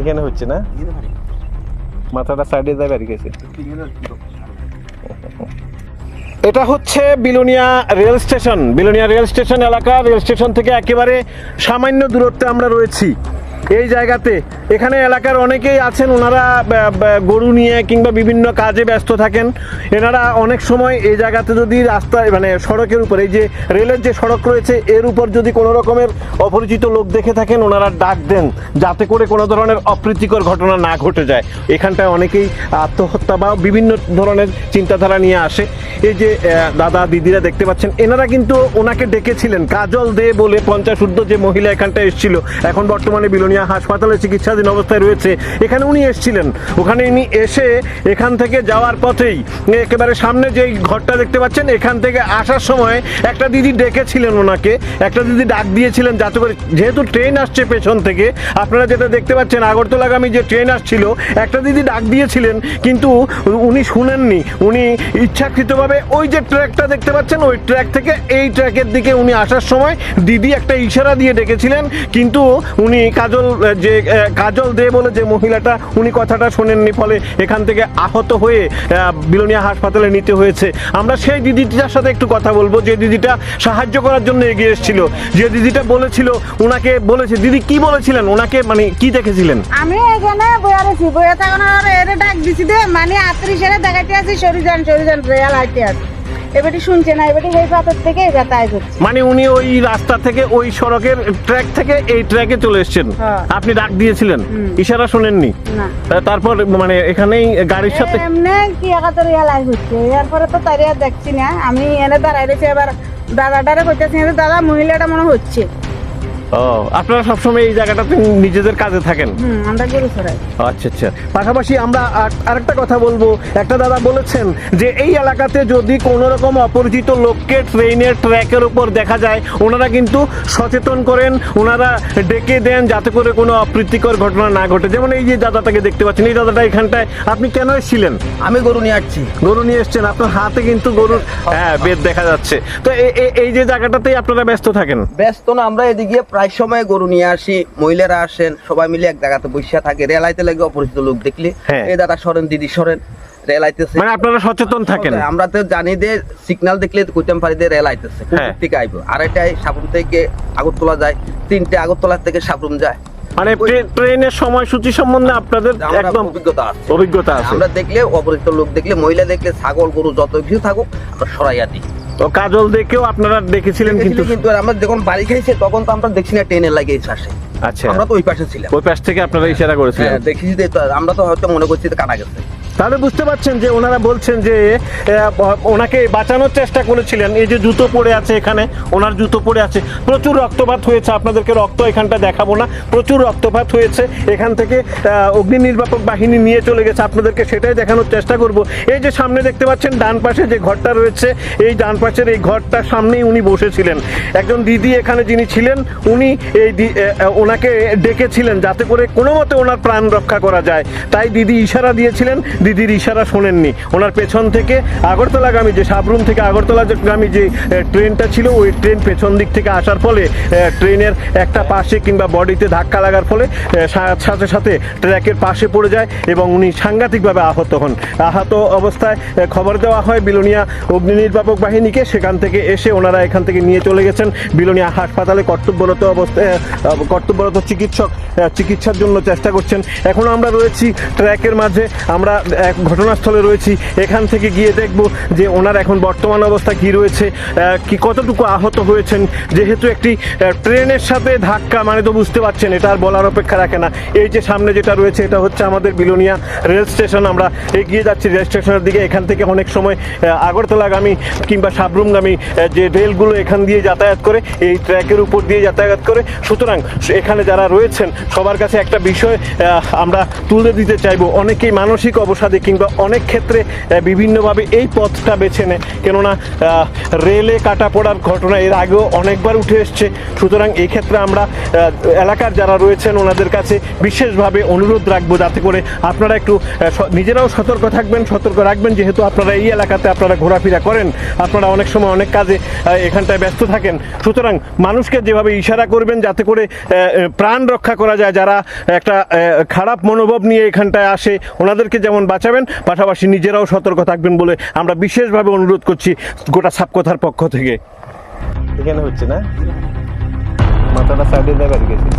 এখানে হচ্ছে না? মাথাটা সাইডে যায় বাড়ি গেছে। এটা হচ্ছে Belonia rail station. Belonia rail station এলাকা। রেল স্টেশন থেকে একেবারে সামান্য দূরত্বে আমরা রয়েছি। এই জায়গাতে। এখানে এলাকার অনেকেই আছেন, ওনারা গরু নিয়ে কিংবা বিভিন্ন কাজে ব্যস্ত থাকেন। এনারা অনেক সময় এই জায়গাতে যদি রাস্তায় মানে সড়কের উপর, এই যে রেলের যে সড়ক রয়েছে, এর উপর যদি কোনো রকমের অপরিচিত লোক দেখে থাকেন, ওনারা ডাক দেন, যাতে করে কোনো ধরনের অপ্রীতিকর ঘটনা না ঘটে যায়। এখানটায় অনেকেই আত্মহত্যা বা বিভিন্ন ধরনের চিন্তাধারা নিয়ে আসে। এই যে দাদা, দিদিরা দেখতে পাচ্ছেন, এনারা কিন্তু ওনাকে ডেকেছিলেন। কাজল দে বলে পঞ্চাশ ঊর্ধ্ব যে মহিলা এখানটায় এসেছিল, এখন বর্তমানে বিলোনিয়া হাসপাতালে চিকিৎসাধীন অবস্থায় রয়েছে। এখানে উনি এসেছিলেন। ওখানে উনি এসে এখান থেকে যাওয়ার পথেই একেবারে সামনে যে ঘরটা দেখতে পাচ্ছেন, এখান থেকে আসার সময় একটা দিদি ডেকেছিলেন ওনাকে। একটা দিদি ডাক দিয়েছিলেন যাতে করে, যেহেতু ট্রেন আসছে পেছন থেকে, আপনারা যেটা দেখতে পাচ্ছেন, আগরতলাগামী যে ট্রেন আসছিল, একটা দিদি ডাক দিয়েছিলেন, কিন্তু উনি শুনেননি। উনি ইচ্ছাকৃতভাবে ওই যে ট্র্যাকটা দেখতে পাচ্ছেন, ওই ট্র্যাক থেকে এই ট্র্যাকের দিকে উনি আসার সময় দিদি একটা ইশারা দিয়ে ডেকেছিলেন, কিন্তু উনি কাজল যে কাজল দে বলে যে মহিলাটা, উনি কথাটা শোনেননি, ফলে এখান থেকে আহত হয়ে বিলোনিয়া হাসপাতালে নিতে হয়েছে। আমরা সেই দিদিটার সাথে একটু কথা বলব, যে দিদিটা সাহায্য করার জন্য এগিয়ে এসেছিল। যে দিদিটা বলেছিল ওনাকে বলেছে, দিদি কি বলেছিলেন? ওনাকে মানে কি দেখেছিলেন? আমি এখানে বইয়া রয়েছি বইয়া থাকার এর ডাক দিছি দে মানে আত্রিশ দেখাইতে আছি সরিজান সরিজান রেয়াল হাইতে আছে এবারে শুনছে না এবারে এই পাথর থেকে যাতায়াত হচ্ছে। মানে উনি ওই রাস্তা থেকে ওই সড়কের ট্র্যাক থেকে এই ট্র্যাকে চলে এসেছেন। হ্যাঁ। আপনি ডাক দিয়েছিলেন? ইশারা শোনেননি? তারপর মানে এখানেই গাড়ির সাথে এমনি কি একাতর রিয়াল আই হচ্ছে? এরপরে তো আর দেখছি না। আমি এনে দাঁড়াই রয়েছি এবার দাদাটারে কইতেছি দাদা মহিলাটা মনে হচ্ছে। ও আপনারা সবসময় এই জায়গাটাতে নিজেদের কাজে থাকেন? আমরা গরু ছড়াই। আচ্ছা আচ্ছা। পাশাপাশি আমরা আর- আরেকটা কথা বলব। একটা দাদা বলেছেন যে এই এলাকাতে যদি কোনো রকম অপরিচিত লোককে ট্রেনের ট্র্যাকের উপর দেখা যায় ওনারা কিন্তু সচেতন করেন ওনারা ডেকে দেন যাতে করে কোনো অপ্রীতিকর ঘটনা না ঘটে। যেমন এই যে দাদাটাকে দেখতে পাচ্ছেন এই দাদাটা এখানটায় আপনি কেন এসেছিলেন? আমি গরু নিয়ে আসছি। গরু নিয়ে এসছেন আপনার হাতে কিন্তু গরুর হ্যাঁ বেদ দেখা যাচ্ছে। তো এই যে জায়গাটাতেই আপনারা ব্যস্ত থাকেন? ব্যস্ত না আমরা এদিকে প্রায় সময় গরু নিয়ে আসি মহিলারা আসেন সবাই মিলে এক জায়গাতে বসে থাকে। রেলাইতে লাগে অপরিচিত লোক দেখলে। হ্যাঁ। এই দাদা সরেন দিদি সরেন রেল আইতেছে মানে আপনারা সচেতন থাকেন। আমরা তো জানি যে সিগন্যাল দেখলে রেল আইতেছে হ্যাঁ। দিক থেকে আইবো। আড়াইটায় সাবরুম থেকে আগরতলা যায় তিনটে আগরতলা থেকে যায়। মানে ট্রেনের সময়সূচি সম্বন্ধে আপনাদের একদম অভিজ্ঞতা আছে। অভিজ্ঞতা আছে। আমরা দেখলে অপরিচিত লোক দেখলে মহিলা দেখলে ছাগল গরু যত কিছু থাকুক আমরা সরাইয়া দিই। তো কাজল দেখেও আপনারা দেখেছিলেন কিন্তু? কিন্তু আমরা যখন বাড়ি খাইছে তখন তো আমরা দেখছি না ট্রেনে লাগে এই পাশে। আচ্ছা। আমরা তো ওই পাশে ছিলাম। ওই পাশ থেকে আপনারা ইশারা করেছিলেন? হ্যাঁ, দেখেছি আমরা তো হয়তো মনে করছি যে কাটা গেছে। তাহলে বুঝতে পারছেন যে ওনারা বলছেন যে ওনাকে বাঁচানোর চেষ্টা করেছিলেন। এই যে জুতো পড়ে আছে এখানে, ওনার জুতো পড়ে আছে। প্রচুর রক্তপাত হয়েছে, আপনাদেরকে রক্ত এখানটা দেখাবো না। প্রচুর রক্তপাত হয়েছে, এখান থেকে অগ্নি নির্বাপক বাহিনী নিয়ে চলে গেছে। আপনাদেরকে সেটাই দেখানোর চেষ্টা করব। এই যে সামনে দেখতে পাচ্ছেন, ডান পাশে যে ঘরটা রয়েছে, এই ডান পাশের এই ঘরটার সামনেই উনি বসেছিলেন। একজন দিদি এখানে যিনি ছিলেন, উনি এই ওনাকে ডেকেছিলেন যাতে করে কোনো মতে ওনার প্রাণ রক্ষা করা যায়। তাই দিদি ইশারা দিয়েছিলেন দিদির ইশারা শোনেননি। ওনার পেছন থেকে আগরতলাগামী যে সাবরুম থেকে আগরতলাগামী যে ট্রেনটা ছিল, ওই ট্রেন পেছন দিক থেকে আসার ফলে ট্রেনের একটা পাশে কিংবা বডিতে ধাক্কা লাগার ফলে সাথে সাথে ট্র্যাকের পাশে পড়ে যায় এবং উনি সাংঘাতিকভাবে আহত হন। আহত অবস্থায় খবর দেওয়া হয় বিলোনিয়া অগ্নি নির্বাপক বাহিনীকে। সেখান থেকে এসে ওনারা এখান থেকে নিয়ে চলে গেছেন বিলোনিয়া হাসপাতালে। কর্তব্যরত অবস্থায় কর্তব্যরত চিকিৎসক চিকিৎসার জন্য চেষ্টা করছেন। এখনও আমরা রয়েছি ট্র্যাকের মাঝে। আমরা এক ঘটনাস্থলে রয়েছি। এখান থেকে গিয়ে দেখব যে ওনার এখন বর্তমান অবস্থা কি রয়েছে কি কতটুকু আহত হয়েছেন। যেহেতু একটি ট্রেনের সাথে ধাক্কা মানে তো বুঝতে পারছেন, এটা আর বলার অপেক্ষা রাখে না। এই যে সামনে যেটা রয়েছে, এটা হচ্ছে আমাদের বিলোনিয়া রেল স্টেশন। আমরা এগিয়ে যাচ্ছি রেল স্টেশনের দিকে। এখান থেকে অনেক সময় আগরতলাগামী কিংবা সাবরুমগামী যে রেলগুলো এখান দিয়ে যাতায়াত করে, এই ট্র্যাকের উপর দিয়ে যাতায়াত করে। সুতরাং, এখানে যারা রয়েছেন, সবার কাছে একটা বিষয় আমরা তুলে দিতে চাইব। অনেকেই মানসিক অবসাদে কিংবা অনেক ক্ষেত্রে বিভিন্নভাবে এই পথটা বেছে নেয়। কেননা রেলে কাটা পড়ার ঘটনা এর আগেও অনেকবার উঠে এসছে। সুতরাং এই ক্ষেত্রে আমরা এলাকার যারা রয়েছেন, ওনাদের কাছে বিশেষভাবে অনুরোধ রাখব যাতে করে আপনারা একটু নিজেরাও সতর্ক থাকবেন, সতর্ক রাখবেন। যেহেতু আপনারা এই এলাকাতে আপনারা ঘোরাফেরা করেন, আপনারা অনেক সময় অনেক কাজে এখানটায় ব্যস্ত থাকেন। সুতরাং মানুষকে যেভাবে ইশারা করবেন যাতে করে প্রাণ রক্ষা করা যায়, যারা একটা খারাপ মনোভাব নিয়ে এখানটায় আসে, ওনাদেরকে যেমন বাঁচাবেন, পাশাপাশি নিজেরাও সতর্ক থাকবেন বলে আমরা বিশেষভাবে অনুরোধ করছি গোটা সাপকথার পক্ষ থেকে। এখানে হচ্ছে না? মাথাটা সাইডে দেবার গেছে।